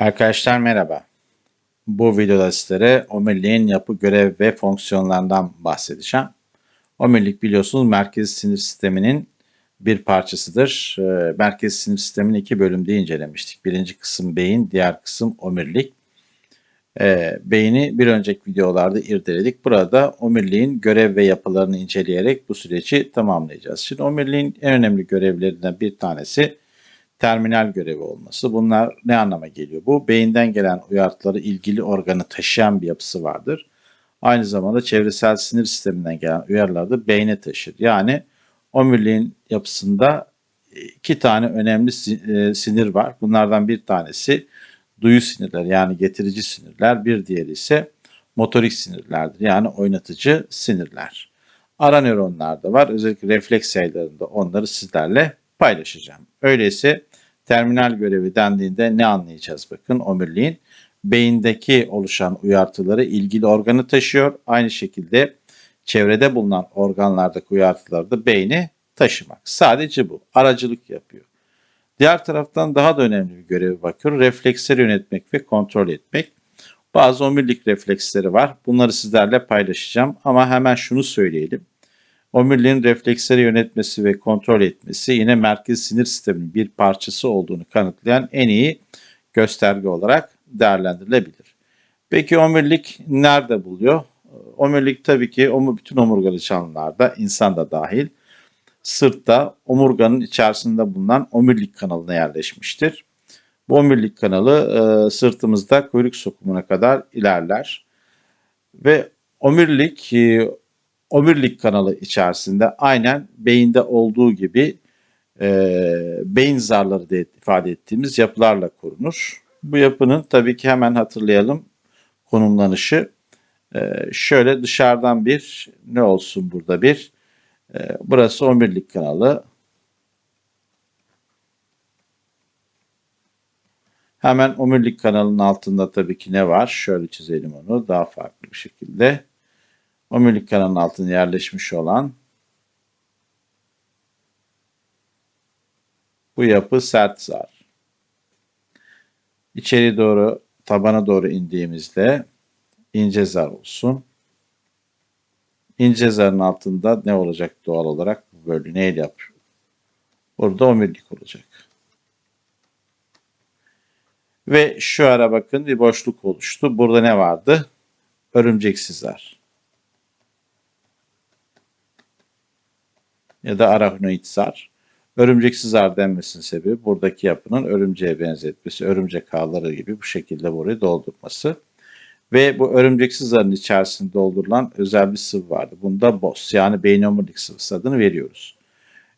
Arkadaşlar merhaba. Bu videoda sizlere omuriliğin yapı, görev ve fonksiyonlarından bahsedeceğim. Omurilik biliyorsunuz merkezi sinir sisteminin bir parçasıdır. Ee, Merkezi sinir sistemini iki bölümde incelemiştik. Birinci kısım beyin, diğer kısım omurilik. Ee, Beyni bir önceki videolarda irdeledik. Burada omuriliğin görev ve yapılarını inceleyerek bu süreci tamamlayacağız. Şimdi omuriliğin en önemli görevlerinden bir tanesi terminal görevi olması. Bunlar ne anlama geliyor? Bu beyinden gelen uyartıları ilgili organı taşıyan bir yapısı vardır. Aynı zamanda çevresel sinir sisteminden gelen uyarıları da beyne taşır. Yani omuriliğin yapısında iki tane önemli e, sinir var. Bunlardan bir tanesi duyu sinirleri yani getirici sinirler, bir diğeri ise motorik sinirlerdir yani oynatıcı sinirler. Ara nöronlar da var. Özellikle refleks sayılarında onları sizlerle paylaşacağım. Öyleyse terminal görevi dendiğinde ne anlayacağız bakın omuriliğin? Beyindeki oluşan uyartıları ilgili organı taşıyor. Aynı şekilde çevrede bulunan organlardaki uyartıları da beyni taşımak. Sadece bu. Aracılık yapıyor. Diğer taraftan daha da önemli bir görevi bakıyor. Refleksleri yönetmek ve kontrol etmek. Bazı omurilik refleksleri var. Bunları sizlerle paylaşacağım ama hemen şunu söyleyelim. Omuriliğin refleksleri yönetmesi ve kontrol etmesi yine merkez sinir sisteminin bir parçası olduğunu kanıtlayan en iyi gösterge olarak değerlendirilebilir. Peki omurilik nerede buluyor? Omurilik tabii ki bütün omurgalı canlılarda, insan da dahil, sırtta omurganın içerisinde bulunan omurilik kanalına yerleşmiştir. Bu omurilik kanalı e, sırtımızda kuyruk sokumuna kadar ilerler. Ve omurilik e, omurilik kanalı içerisinde aynen beyinde olduğu gibi e, beyin zarları diye ifade ettiğimiz yapılarla korunur. Bu yapının tabii ki hemen hatırlayalım konumlanışı. E, şöyle dışarıdan bir ne olsun burada bir e, burası omurilik kanalı. Hemen omurilik kanalının altında tabii ki ne var? Şöyle çizelim onu daha farklı bir şekilde omurilik kanalının altına yerleşmiş olan bu yapı sert zar. İçeri doğru tabana doğru indiğimizde ince zar olsun. İnce zarın altında ne olacak doğal olarak? Bu bölü neyle yapıyor? Burada omurilik olacak. Ve şu ara bakın bir boşluk oluştu. Burada ne vardı? Örümceksiz zar. Ya da arachnoid zar. Örümceksiz zar denmesinin sebebi buradaki yapının örümceğe benzetmesi, örümcek ağları gibi bu şekilde burayı doldurması. Ve bu örümceksiz zarın içerisinde doldurulan özel bir sıvı vardı. Bunda BOS yani beyin omurilik sıvısı adını veriyoruz.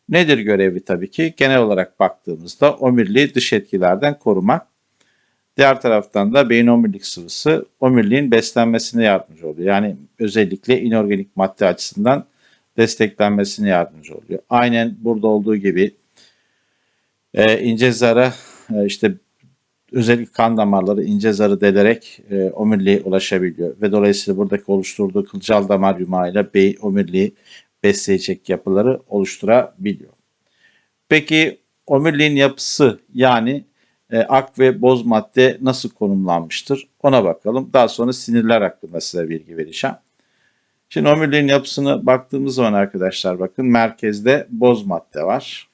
Nedir görevi tabii ki? Genel olarak baktığımızda omuriliği dış etkilerden korumak. Diğer taraftan da beyin omurilik sıvısı omuriliğin beslenmesine yardımcı oluyor. Yani özellikle inorganik madde açısından desteklenmesine yardımcı oluyor. Aynen burada olduğu gibi e, ince zara e, işte özellikle kan damarları ince zarı delerek e, omuriliğe ulaşabiliyor ve dolayısıyla buradaki oluşturduğu kılcal damar yumağıyla bey omuriliği besleyecek yapıları oluşturabiliyor. Peki omuriliğin yapısı yani e, ak ve boz madde nasıl konumlanmıştır ona bakalım. Daha sonra sinirler hakkında size bilgi vereceğim. Şimdi omuriliğin yapısına baktığımız zaman arkadaşlar bakın merkezde boz madde var.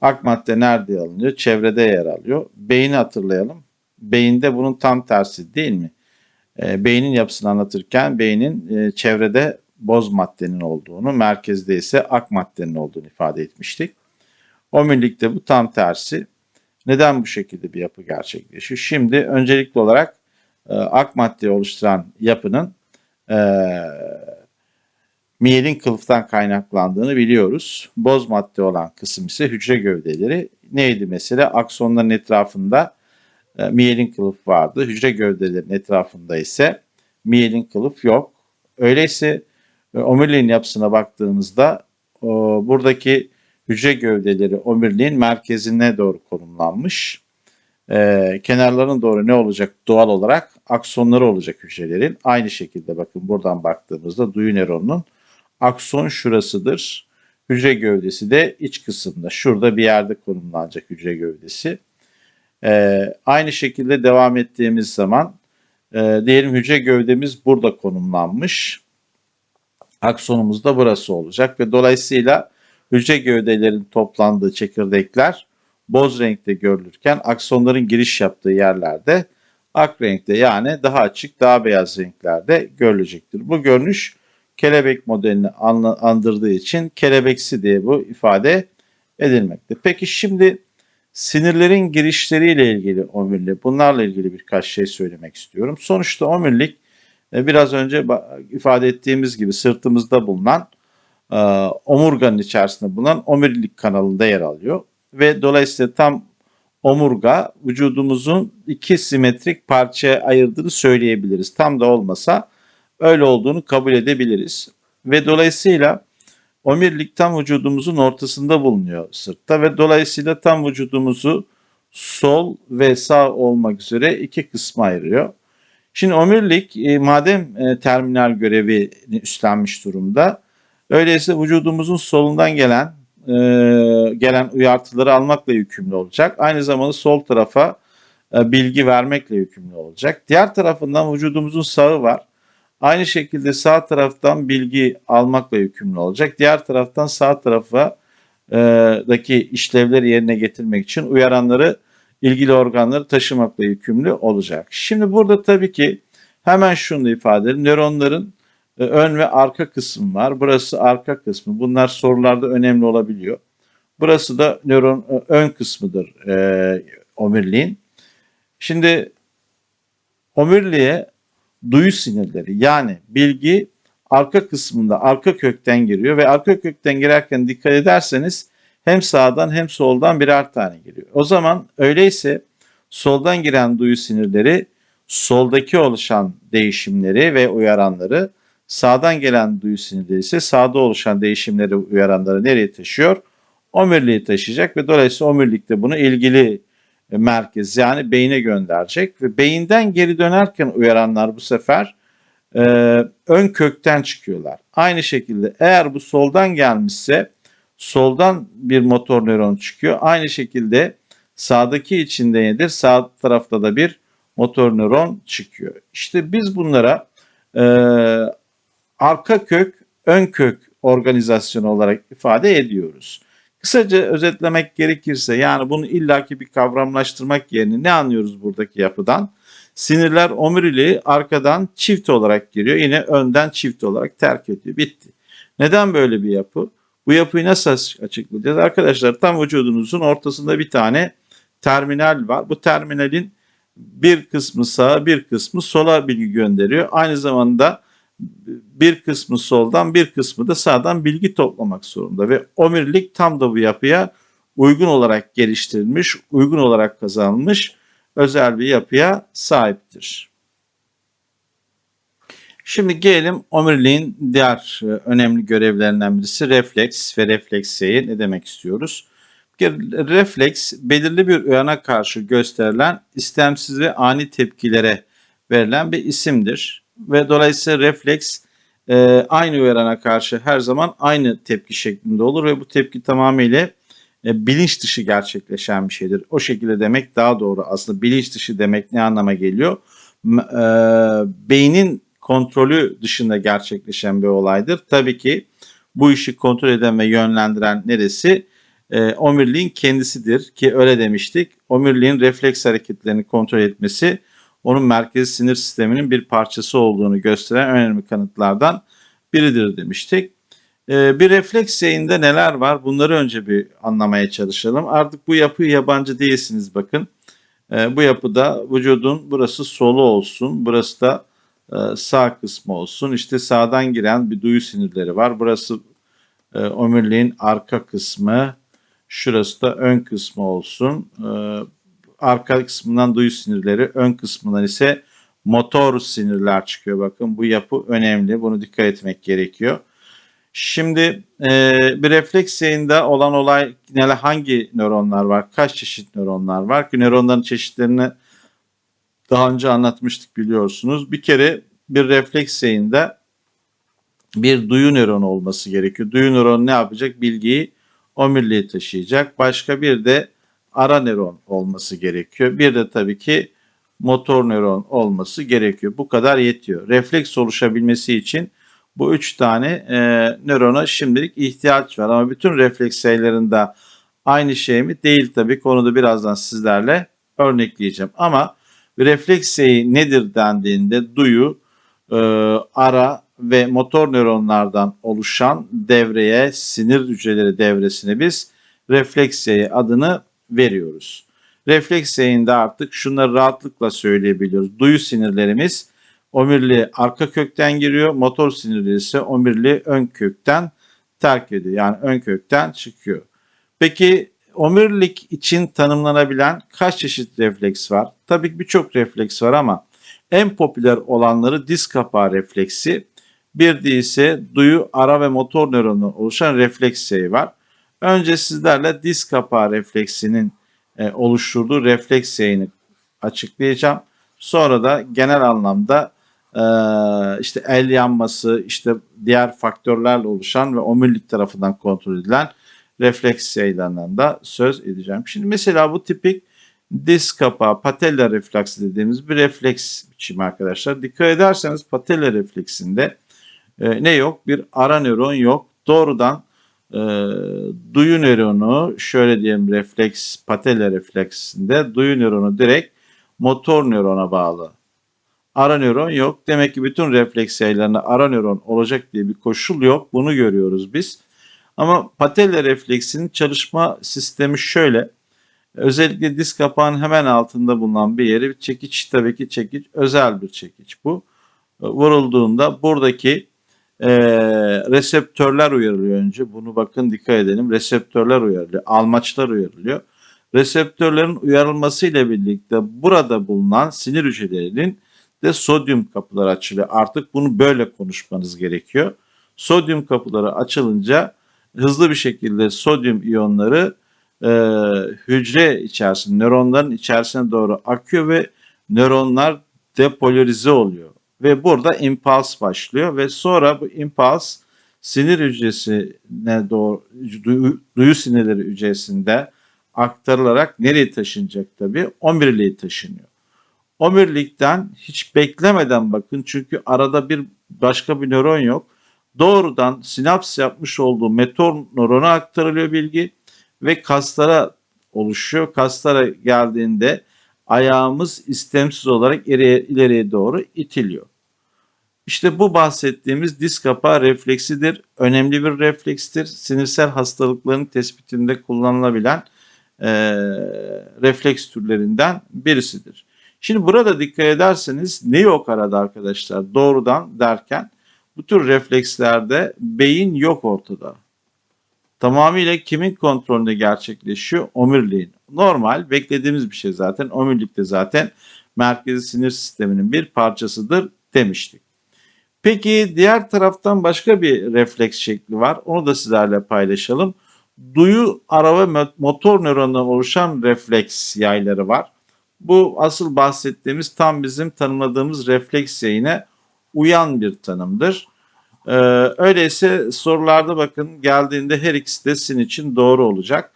Ak madde nerede alınıyor? Çevrede yer alıyor. Beyni hatırlayalım. Beyinde bunun tam tersi değil mi? E, beynin yapısını anlatırken beynin e, çevrede boz maddenin olduğunu, merkezde ise ak maddenin olduğunu ifade etmiştik. Omurilikte bu tam tersi. Neden bu şekilde bir yapı gerçekleşiyor? Şimdi öncelikli olarak e, ak maddeyi oluşturan yapının e, miyelin kılıftan kaynaklandığını biliyoruz. Boz madde olan kısım ise hücre gövdeleri. Neydi mesela? Aksonların etrafında e, miyelin kılıf vardı. Hücre gövdelerinin etrafında ise miyelin kılıf yok. Öyleyse e, omuriliğin yapısına baktığımızda o, buradaki hücre gövdeleri omuriliğin merkezine doğru konumlanmış. Ee, kenarlarına doğru ne olacak doğal olarak? Aksonları olacak hücrelerin. Aynı şekilde bakın buradan baktığımızda duyu nöronunun akson şurasıdır. Hücre gövdesi de iç kısımda. Şurada bir yerde konumlanacak hücre gövdesi. Ee, aynı şekilde devam ettiğimiz zaman e, diyelim hücre gövdemiz burada konumlanmış. Aksonumuz da burası olacak ve dolayısıyla hücre gövdelerin toplandığı çekirdekler boz renkte görülürken aksonların giriş yaptığı yerlerde ak renkte yani daha açık daha beyaz renklerde görülecektir. Bu görünüş kelebek modelini andırdığı için kelebeksi diye bu ifade edilmekte. Peki şimdi sinirlerin girişleriyle ilgili omurilik, bunlarla ilgili birkaç şey söylemek istiyorum. Sonuçta omurilik e, biraz önce ifade ettiğimiz gibi sırtımızda bulunan e, omurganın içerisinde bulunan omurilik kanalında yer alıyor ve dolayısıyla tam omurga vücudumuzun iki simetrik parçaya ayırdığını söyleyebiliriz. Tam da olmasa öyle olduğunu kabul edebiliriz. Ve dolayısıyla omurilik tam vücudumuzun ortasında bulunuyor sırtta ve dolayısıyla tam vücudumuzu sol ve sağ olmak üzere iki kısma ayırıyor. Şimdi omurilik e, madem e, terminal görevi üstlenmiş durumda, öyleyse vücudumuzun solundan gelen e, gelen uyartıları almakla yükümlü olacak. Aynı zamanda sol tarafa e, bilgi vermekle yükümlü olacak. Diğer tarafından vücudumuzun sağı var. Aynı şekilde sağ taraftan bilgi almakla yükümlü olacak. Diğer taraftan sağ tarafa e, daki işlevleri yerine getirmek için uyaranları ilgili organları taşımakla yükümlü olacak. Şimdi burada tabii ki hemen şunu ifade edelim. Nöronların ön ve arka kısmı var. Burası arka kısmı. Bunlar sorularda önemli olabiliyor. Burası da nöron e, ön kısmıdır e, omuriliğin. Şimdi omuriliğe duyu sinirleri yani bilgi arka kısmında arka kökten giriyor ve arka kökten girerken dikkat ederseniz hem sağdan hem soldan birer tane giriyor. O zaman öyleyse soldan giren duyu sinirleri soldaki oluşan değişimleri ve uyaranları sağdan gelen duyu sinirleri ise sağda oluşan değişimleri uyaranları nereye taşıyor? Omuriliği taşıyacak ve dolayısıyla omurilik de bunu ilgili merkez yani beyine gönderecek ve beyinden geri dönerken uyaranlar bu sefer e, ön kökten çıkıyorlar. Aynı şekilde eğer bu soldan gelmişse soldan bir motor nöron çıkıyor. Aynı şekilde sağdaki içinde nedir? Sağ tarafta da bir motor nöron çıkıyor. İşte biz bunlara e, arka kök, ön kök organizasyonu olarak ifade ediyoruz. Kısaca özetlemek gerekirse yani bunu illaki bir kavramlaştırmak yerine ne anlıyoruz buradaki yapıdan? Sinirler omuriliği arkadan çift olarak giriyor. Yine önden çift olarak terk ediyor. Bitti. Neden böyle bir yapı? Bu yapıyı nasıl açıklayacağız? Arkadaşlar tam vücudunuzun ortasında bir tane terminal var. Bu terminalin bir kısmı sağa bir kısmı sola bilgi gönderiyor. Aynı zamanda bir kısmı soldan bir kısmı da sağdan bilgi toplamak zorunda ve omurilik tam da bu yapıya uygun olarak geliştirilmiş, uygun olarak kazanılmış özel bir yapıya sahiptir. Şimdi gelelim omuriliğin diğer e, önemli görevlerinden birisi refleks ve refleksiye ne demek istiyoruz? Refleks belirli bir uyana karşı gösterilen istemsiz ve ani tepkilere verilen bir isimdir ve dolayısıyla refleks e, aynı uyarana karşı her zaman aynı tepki şeklinde olur ve bu tepki tamamıyla e, bilinç dışı gerçekleşen bir şeydir. O şekilde demek daha doğru. Aslında bilinç dışı demek ne anlama geliyor? E, beynin kontrolü dışında gerçekleşen bir olaydır. Tabii ki bu işi kontrol eden ve yönlendiren neresi? E, omuriliğin kendisidir ki öyle demiştik. Omuriliğin refleks hareketlerini kontrol etmesi onun merkezi sinir sisteminin bir parçası olduğunu gösteren önemli kanıtlardan biridir demiştik. Ee, bir refleks yayında neler var? Bunları önce bir anlamaya çalışalım. Artık bu yapı yabancı değilsiniz bakın. Ee, bu yapıda vücudun burası solu olsun, burası da e, sağ kısmı olsun. İşte sağdan giren bir duyu sinirleri var. Burası e, arka kısmı, şurası da ön kısmı olsun. Ee, arka kısmından duyu sinirleri, ön kısmından ise motor sinirler çıkıyor. Bakın bu yapı önemli. Bunu dikkat etmek gerekiyor. Şimdi e, bir refleks yayında olan olay neler hangi nöronlar var? Kaç çeşit nöronlar var? Ki nöronların çeşitlerini daha önce anlatmıştık biliyorsunuz. Bir kere bir refleks yayında bir duyu nöronu olması gerekiyor. Duyu nöronu ne yapacak? Bilgiyi omuriliğe taşıyacak. Başka bir de ara nöron olması gerekiyor. Bir de tabii ki motor nöron olması gerekiyor. Bu kadar yetiyor. Refleks oluşabilmesi için bu üç tane e, nörona şimdilik ihtiyaç var. Ama bütün refleks sayılarında aynı şey mi? Değil tabii. Konuda birazdan sizlerle örnekleyeceğim. Ama refleks sayı nedir dendiğinde duyu, e, ara ve motor nöronlardan oluşan devreye, sinir hücreleri devresine biz refleks yayı adını veriyoruz. Refleks yayında artık şunları rahatlıkla söyleyebiliyoruz. Duyu sinirlerimiz omuriliği arka kökten giriyor, motor sinirleri ise omuriliği ön kökten terk ediyor. Yani ön kökten çıkıyor. Peki omurilik için tanımlanabilen kaç çeşit refleks var? Tabii ki birçok refleks var ama en popüler olanları diz kapağı refleksi, bir de ise duyu, ara ve motor nöronu oluşan refleks sayı var. Önce sizlerle diz kapağı refleksinin e, oluşturduğu refleks sayını açıklayacağım. Sonra da genel anlamda e, işte el yanması, işte diğer faktörlerle oluşan ve omurilik tarafından kontrol edilen refleks sayılarından da söz edeceğim. Şimdi mesela bu tipik diz kapağı patella refleksi dediğimiz bir refleks biçimi arkadaşlar. Dikkat ederseniz patella refleksinde e, ne yok? Bir ara nöron yok. Doğrudan e, duyu nöronu şöyle diyelim refleks patella refleksinde duyu nöronu direkt motor nörona bağlı. Ara nöron yok. Demek ki bütün refleks sayılarında ara nöron olacak diye bir koşul yok. Bunu görüyoruz biz. Ama patella refleksinin çalışma sistemi şöyle. Özellikle diz kapağının hemen altında bulunan bir yeri çekiç tabii ki çekiç özel bir çekiç bu. Vurulduğunda buradaki e, reseptörler uyarılıyor önce. Bunu bakın dikkat edelim. Reseptörler uyarılıyor. Almaçlar uyarılıyor. Reseptörlerin uyarılmasıyla birlikte burada bulunan sinir hücrelerinin de sodyum kapıları açılıyor. Artık bunu böyle konuşmanız gerekiyor. Sodyum kapıları açılınca hızlı bir şekilde sodyum iyonları e, hücre içerisinde, nöronların içerisine doğru akıyor ve nöronlar depolarize oluyor. Ve burada impuls başlıyor ve sonra bu impuls sinir hücresine doğru, duyu, duyu sinirleri hücresinde aktarılarak nereye taşınacak tabii? Omuriliğe taşınıyor. Omurilikten hiç beklemeden bakın çünkü arada bir başka bir nöron yok. Doğrudan sinaps yapmış olduğu metor nörona aktarılıyor bilgi ve kaslara oluşuyor. Kaslara geldiğinde ayağımız istemsiz olarak ileriye, ileriye doğru itiliyor. İşte bu bahsettiğimiz diz kapağı refleksidir. Önemli bir reflekstir. Sinirsel hastalıkların tespitinde kullanılabilen e, refleks türlerinden birisidir. Şimdi burada dikkat ederseniz ne yok arada arkadaşlar doğrudan derken bu tür reflekslerde beyin yok ortada. Tamamıyla kimin kontrolünde gerçekleşiyor? Omuriliğin. Normal beklediğimiz bir şey zaten. Omurilik de zaten merkezi sinir sisteminin bir parçasıdır demiştik. Peki diğer taraftan başka bir refleks şekli var. Onu da sizlerle paylaşalım. Duyu, ara ve motor nöronundan oluşan refleks yayları var. Bu asıl bahsettiğimiz tam bizim tanımladığımız refleks yayına uyan bir tanımdır. Ee, öyleyse sorularda bakın geldiğinde her ikisi de sizin için doğru olacak.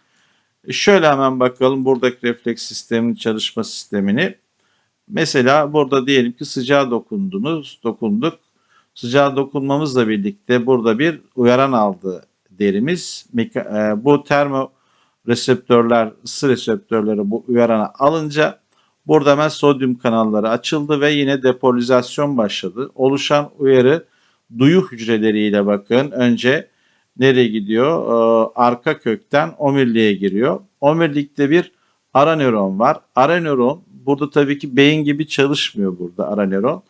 Şöyle hemen bakalım buradaki refleks sistemin çalışma sistemini. Mesela burada diyelim ki sıcağa dokundunuz, dokunduk. Sıcağa dokunmamızla birlikte burada bir uyaran aldı derimiz. E, bu termo reseptörler, ısı reseptörleri bu uyarana alınca burada hemen sodyum kanalları açıldı ve yine depolarizasyon başladı. Oluşan uyarı duyu hücreleriyle bakın önce nereye gidiyor? Ee, arka kökten omuriliğe giriyor. Omurilikte bir ara nöron var. Ara nöron burada tabii ki beyin gibi çalışmıyor burada ara nöron.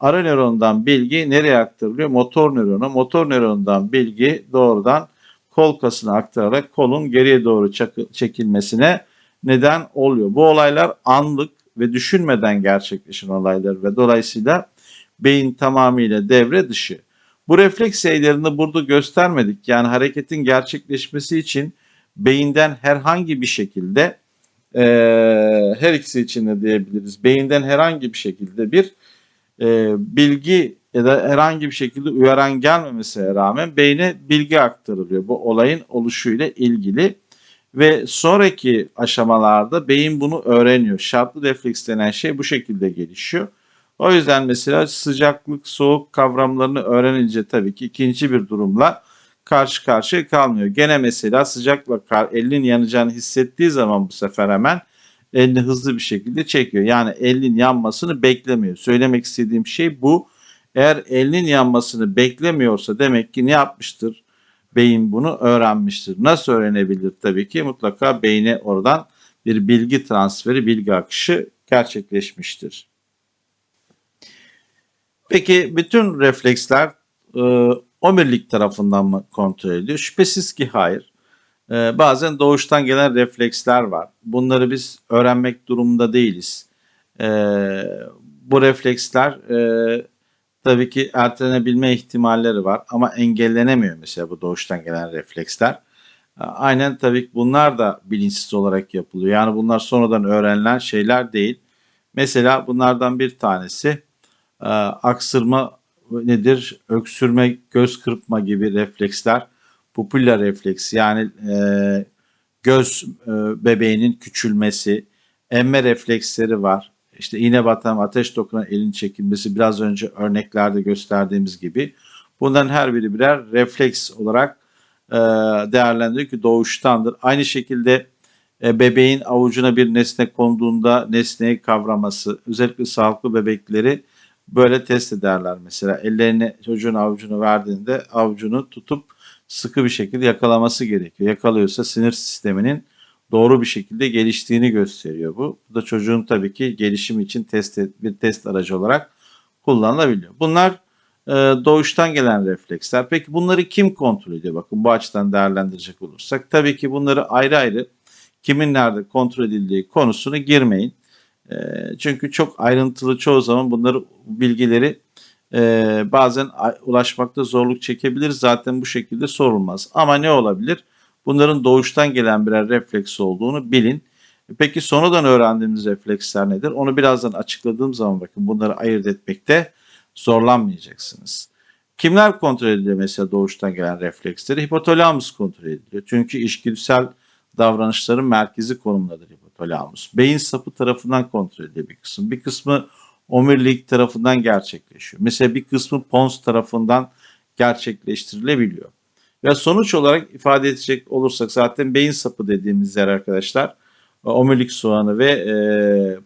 Ara nörondan bilgi nereye aktarılıyor? Motor nörona. Motor nörondan bilgi doğrudan kol kasına aktararak kolun geriye doğru çekilmesine neden oluyor. Bu olaylar anlık ve düşünmeden gerçekleşen olaylar ve dolayısıyla beyin tamamıyla devre dışı. Bu refleks sayılarını burada göstermedik. Yani hareketin gerçekleşmesi için beyinden herhangi bir şekilde e, her ikisi için de diyebiliriz. Beyinden herhangi bir şekilde bir e, bilgi ya da herhangi bir şekilde uyaran gelmemesine rağmen beyne bilgi aktarılıyor. Bu olayın oluşuyla ilgili Ve sonraki aşamalarda beyin bunu öğreniyor. Şartlı refleks denen şey bu şekilde gelişiyor. O yüzden mesela sıcaklık, soğuk kavramlarını öğrenince tabii ki ikinci bir durumla karşı karşıya kalmıyor. Gene mesela sıcakla kar, elinin yanacağını hissettiği zaman bu sefer hemen elini hızlı bir şekilde çekiyor. Yani elinin yanmasını beklemiyor. Söylemek istediğim şey bu. Eğer elinin yanmasını beklemiyorsa demek ki ne yapmıştır? Beyin bunu öğrenmiştir. Nasıl öğrenebilir tabii ki? Mutlaka beyne oradan bir bilgi transferi, bilgi akışı gerçekleşmiştir. Peki bütün refleksler e, omurilik tarafından mı kontrol ediliyor? Şüphesiz ki hayır. E, bazen doğuştan gelen refleksler var. Bunları biz öğrenmek durumunda değiliz. E, bu refleksler e, tabii ki ertelenebilme ihtimalleri var ama engellenemiyor mesela bu doğuştan gelen refleksler. E, Aynen tabii ki bunlar da bilinçsiz olarak yapılıyor. Yani bunlar sonradan öğrenilen şeyler değil. Mesela bunlardan bir tanesi e, aksırma nedir? Öksürme, göz kırpma gibi refleksler. Pupilla refleksi yani e, göz e, bebeğinin küçülmesi, emme refleksleri var. İşte iğne batan, ateş dokunan elin çekilmesi biraz önce örneklerde gösterdiğimiz gibi. Bunların her biri birer refleks olarak e, değerlendiriyor ki doğuştandır. Aynı şekilde e, bebeğin avucuna bir nesne konduğunda nesneyi kavraması, özellikle sağlıklı bebekleri böyle test ederler. Mesela ellerini çocuğun avucunu verdiğinde avucunu tutup sıkı bir şekilde yakalaması gerekiyor. Yakalıyorsa sinir sisteminin doğru bir şekilde geliştiğini gösteriyor bu. Bu da çocuğun tabii ki gelişimi için test bir test aracı olarak kullanılabiliyor. Bunlar e, doğuştan gelen refleksler. Peki bunları kim kontrol ediyor? Bakın bu açıdan değerlendirecek olursak tabii ki bunları ayrı ayrı kimin nerede kontrol edildiği konusuna girmeyin. E, çünkü çok ayrıntılı çoğu zaman bunları bilgileri e, bazen ulaşmakta zorluk çekebilir. Zaten bu şekilde sorulmaz. Ama ne olabilir? Bunların doğuştan gelen birer refleks olduğunu bilin. Peki sonradan öğrendiğimiz refleksler nedir? Onu birazdan açıkladığım zaman bakın bunları ayırt etmekte zorlanmayacaksınız. Kimler kontrol ediliyor mesela doğuştan gelen refleksleri? Hipotalamus kontrol ediliyor. Çünkü işgüdüsel davranışların merkezi konumundadır hipotalamus. Beyin sapı tarafından kontrol ediliyor bir kısım. Bir kısmı omurilik tarafından gerçekleşiyor. Mesela bir kısmı pons tarafından gerçekleştirilebiliyor. Ve sonuç olarak ifade edecek olursak zaten beyin sapı dediğimiz yer arkadaşlar omurilik soğanı ve e,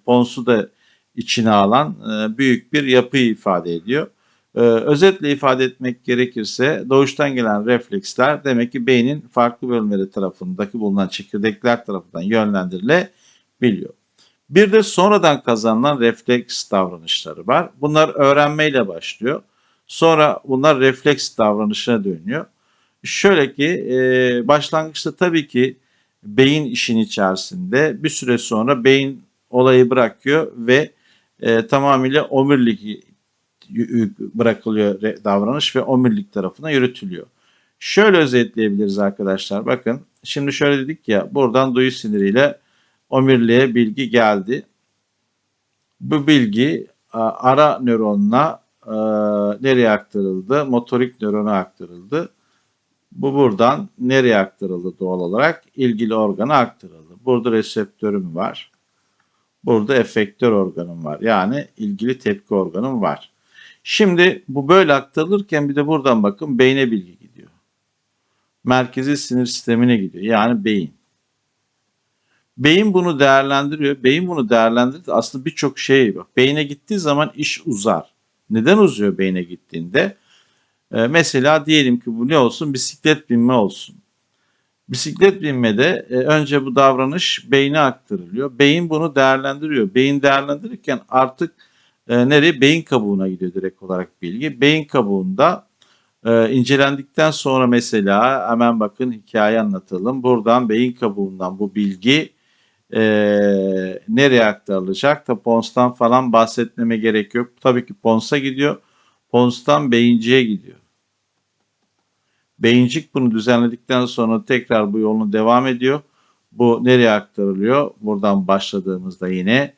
ponsu da içine alan e, büyük bir yapıyı ifade ediyor. E, özetle ifade etmek gerekirse doğuştan gelen refleksler demek ki beynin farklı bölümleri tarafındaki bulunan çekirdekler tarafından yönlendirilebiliyor. Bir de sonradan kazanılan refleks davranışları var. Bunlar öğrenmeyle başlıyor. Sonra bunlar refleks davranışına dönüyor. Şöyle ki e, başlangıçta tabii ki beyin işin içerisinde bir süre sonra beyin olayı bırakıyor ve e, tamamıyla omurilik bırakılıyor davranış ve omurilik tarafına yürütülüyor. Şöyle özetleyebiliriz arkadaşlar. Bakın şimdi şöyle dedik ya buradan duyu siniriyle omuriliğe bilgi geldi. Bu bilgi ara nöronuna e, nereye aktarıldı? Motorik nörona aktarıldı. Bu buradan nereye aktarıldı doğal olarak? İlgili organa aktarıldı. Burada reseptörüm var. Burada efektör organım var. Yani ilgili tepki organım var. Şimdi bu böyle aktarılırken bir de buradan bakın beyne bilgi gidiyor. Merkezi sinir sistemine gidiyor. Yani beyin. Beyin bunu değerlendiriyor. Beyin bunu değerlendirdi. Aslında birçok şey bak. Beyne gittiği zaman iş uzar. Neden uzuyor beyne gittiğinde? Ee, mesela diyelim ki bu ne olsun? Bisiklet binme olsun. Bisiklet binmede e, önce bu davranış beyne aktarılıyor. Beyin bunu değerlendiriyor. Beyin değerlendirirken artık e, nereye? Beyin kabuğuna gidiyor direkt olarak bilgi. Beyin kabuğunda e, incelendikten sonra mesela hemen bakın hikaye anlatalım. Buradan beyin kabuğundan bu bilgi e, nereye aktarılacak? Da Pons'tan falan bahsetmeme gerek yok. Tabii ki Pons'a gidiyor. Pons'tan beyinciye gidiyor. Beyincik bunu düzenledikten sonra tekrar bu yolunu devam ediyor. Bu nereye aktarılıyor? Buradan başladığımızda yine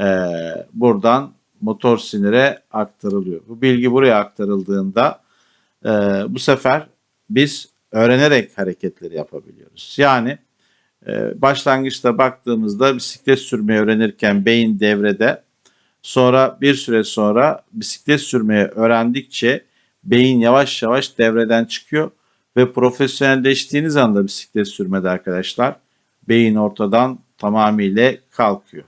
e, buradan motor sinire aktarılıyor. Bu bilgi buraya aktarıldığında e, bu sefer biz öğrenerek hareketleri yapabiliyoruz. Yani başlangıçta baktığımızda bisiklet sürmeyi öğrenirken beyin devrede. Sonra bir süre sonra bisiklet sürmeyi öğrendikçe beyin yavaş yavaş devreden çıkıyor ve profesyonelleştiğiniz anda bisiklet sürmede arkadaşlar beyin ortadan tamamıyla kalkıyor.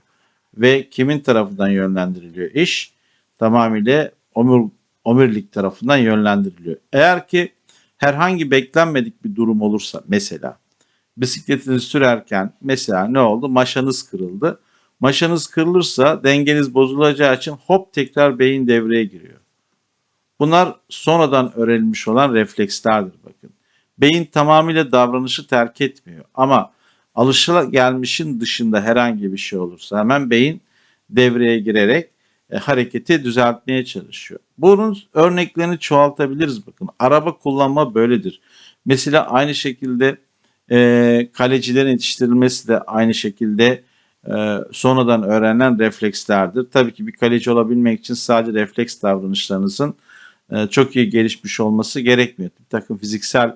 Ve kimin tarafından yönlendiriliyor iş? Tamamıyla omur, omurilik tarafından yönlendiriliyor. Eğer ki herhangi beklenmedik bir durum olursa mesela bisikletinizi sürerken mesela ne oldu? Maşanız kırıldı. Maşanız kırılırsa dengeniz bozulacağı için hop tekrar beyin devreye giriyor. Bunlar sonradan öğrenilmiş olan reflekslerdir bakın. Beyin tamamıyla davranışı terk etmiyor ama alışılagelmişin dışında herhangi bir şey olursa hemen beyin devreye girerek e, hareketi düzeltmeye çalışıyor. Bunun örneklerini çoğaltabiliriz bakın. Araba kullanma böyledir. Mesela aynı şekilde e, kalecilerin yetiştirilmesi de aynı şekilde e, sonradan öğrenen reflekslerdir. Tabii ki bir kaleci olabilmek için sadece refleks davranışlarınızın e, çok iyi gelişmiş olması gerekmiyor. Bir takım fiziksel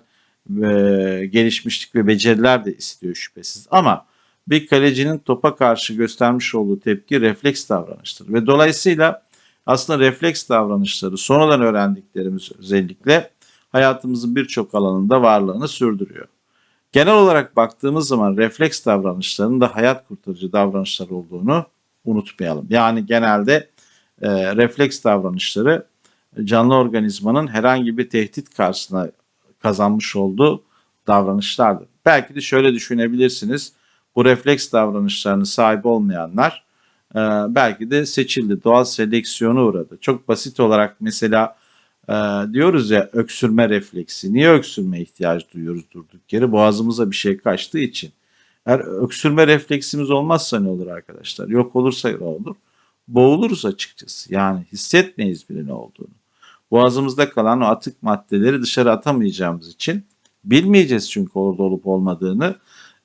e, gelişmişlik ve beceriler de istiyor şüphesiz. Ama bir kalecinin topa karşı göstermiş olduğu tepki refleks davranıştır. Ve dolayısıyla aslında refleks davranışları sonradan öğrendiklerimiz özellikle hayatımızın birçok alanında varlığını sürdürüyor. Genel olarak baktığımız zaman refleks davranışlarının da hayat kurtarıcı davranışlar olduğunu unutmayalım. Yani genelde e, refleks davranışları canlı organizmanın herhangi bir tehdit karşısına kazanmış olduğu davranışlardır. Belki de şöyle düşünebilirsiniz. Bu refleks davranışlarını sahip olmayanlar e, belki de seçildi. Doğal seleksiyona uğradı. Çok basit olarak mesela e, diyoruz ya öksürme refleksi. Niye öksürme ihtiyacı duyuyoruz durduk yere? Boğazımıza bir şey kaçtığı için. Eğer öksürme refleksimiz olmazsa ne olur arkadaşlar? Yok olursa ne olur? Boğuluruz açıkçası. Yani hissetmeyiz bile ne olduğunu. Boğazımızda kalan o atık maddeleri dışarı atamayacağımız için bilmeyeceğiz çünkü orada olup olmadığını.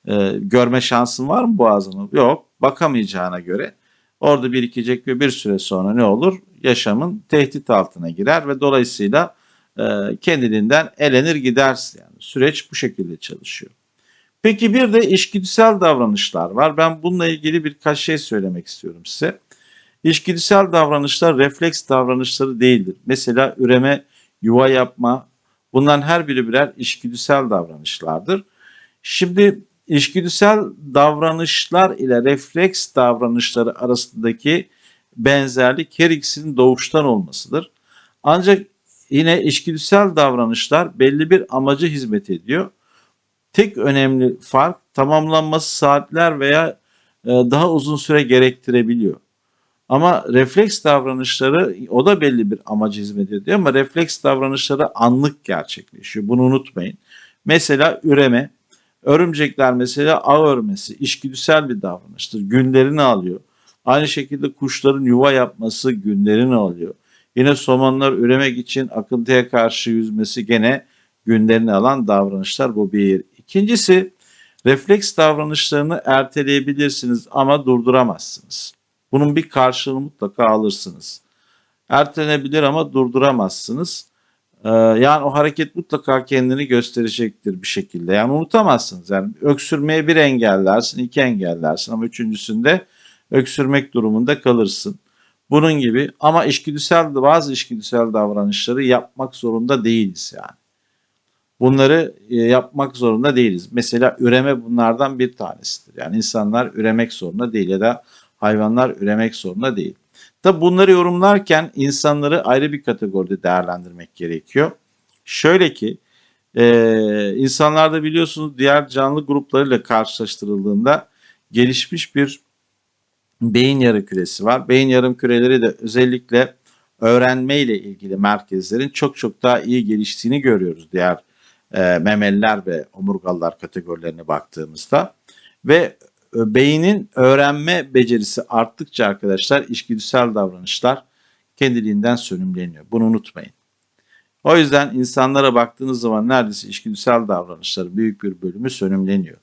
E, görme şansın var mı boğazını? Yok. Bakamayacağına göre orada birikecek ve bir süre sonra ne olur? Yaşamın tehdit altına girer ve dolayısıyla e, kendiliğinden elenir gidersin. Yani süreç bu şekilde çalışıyor. Peki bir de işgüdüsel davranışlar var. Ben bununla ilgili birkaç şey söylemek istiyorum size. İşgüdüsel davranışlar refleks davranışları değildir. Mesela üreme, yuva yapma bunların her biri birer işgüdüsel davranışlardır. Şimdi işgüdüsel davranışlar ile refleks davranışları arasındaki benzerlik her ikisinin doğuştan olmasıdır. Ancak yine işgüdüsel davranışlar belli bir amaca hizmet ediyor. Tek önemli fark tamamlanması saatler veya e, daha uzun süre gerektirebiliyor. Ama refleks davranışları o da belli bir amaca hizmet ediyor ama refleks davranışları anlık gerçekleşiyor. Bunu unutmayın. Mesela üreme, örümcekler mesela ağ örmesi işgüdüsel bir davranıştır. Günlerini alıyor. Aynı şekilde kuşların yuva yapması günlerini alıyor. Yine somonlar üremek için akıntıya karşı yüzmesi gene günlerini alan davranışlar bu bir. İkincisi refleks davranışlarını erteleyebilirsiniz ama durduramazsınız. Bunun bir karşılığını mutlaka alırsınız. Ertelenebilir ama durduramazsınız. Ee, yani o hareket mutlaka kendini gösterecektir bir şekilde. Yani unutamazsınız. Yani öksürmeye bir engellersin, iki engellersin ama üçüncüsünde öksürmek durumunda kalırsın. Bunun gibi ama işgüdüsel bazı işgüdüsel davranışları yapmak zorunda değiliz yani. Bunları e, yapmak zorunda değiliz. Mesela üreme bunlardan bir tanesidir. Yani insanlar üremek zorunda değil ya da hayvanlar üremek zorunda değil. Tabi bunları yorumlarken insanları ayrı bir kategoride değerlendirmek gerekiyor. Şöyle ki e, insanlarda biliyorsunuz diğer canlı gruplarıyla karşılaştırıldığında gelişmiş bir beyin yarı küresi var. Beyin yarım küreleri de özellikle öğrenme ile ilgili merkezlerin çok çok daha iyi geliştiğini görüyoruz diğer e, memeliler ve omurgalılar kategorilerine baktığımızda. Ve beynin öğrenme becerisi arttıkça arkadaşlar işgüdüsel davranışlar kendiliğinden sönümleniyor. Bunu unutmayın. O yüzden insanlara baktığınız zaman neredeyse işgüdüsel davranışları büyük bir bölümü sönümleniyor.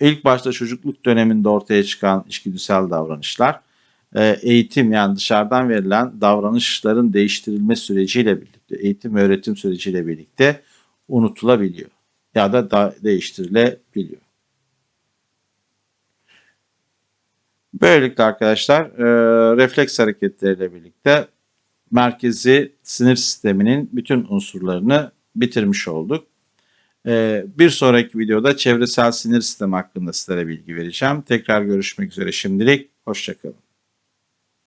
İlk başta çocukluk döneminde ortaya çıkan işgüdüsel davranışlar e, eğitim yani dışarıdan verilen davranışların değiştirilme süreciyle birlikte, eğitim öğretim süreciyle birlikte unutulabiliyor ya da, da değiştirilebiliyor. Böylelikle arkadaşlar e, refleks hareketleriyle birlikte merkezi sinir sisteminin bütün unsurlarını bitirmiş olduk. E, bir sonraki videoda çevresel sinir sistemi hakkında sizlere bilgi vereceğim. Tekrar görüşmek üzere şimdilik. Hoşçakalın.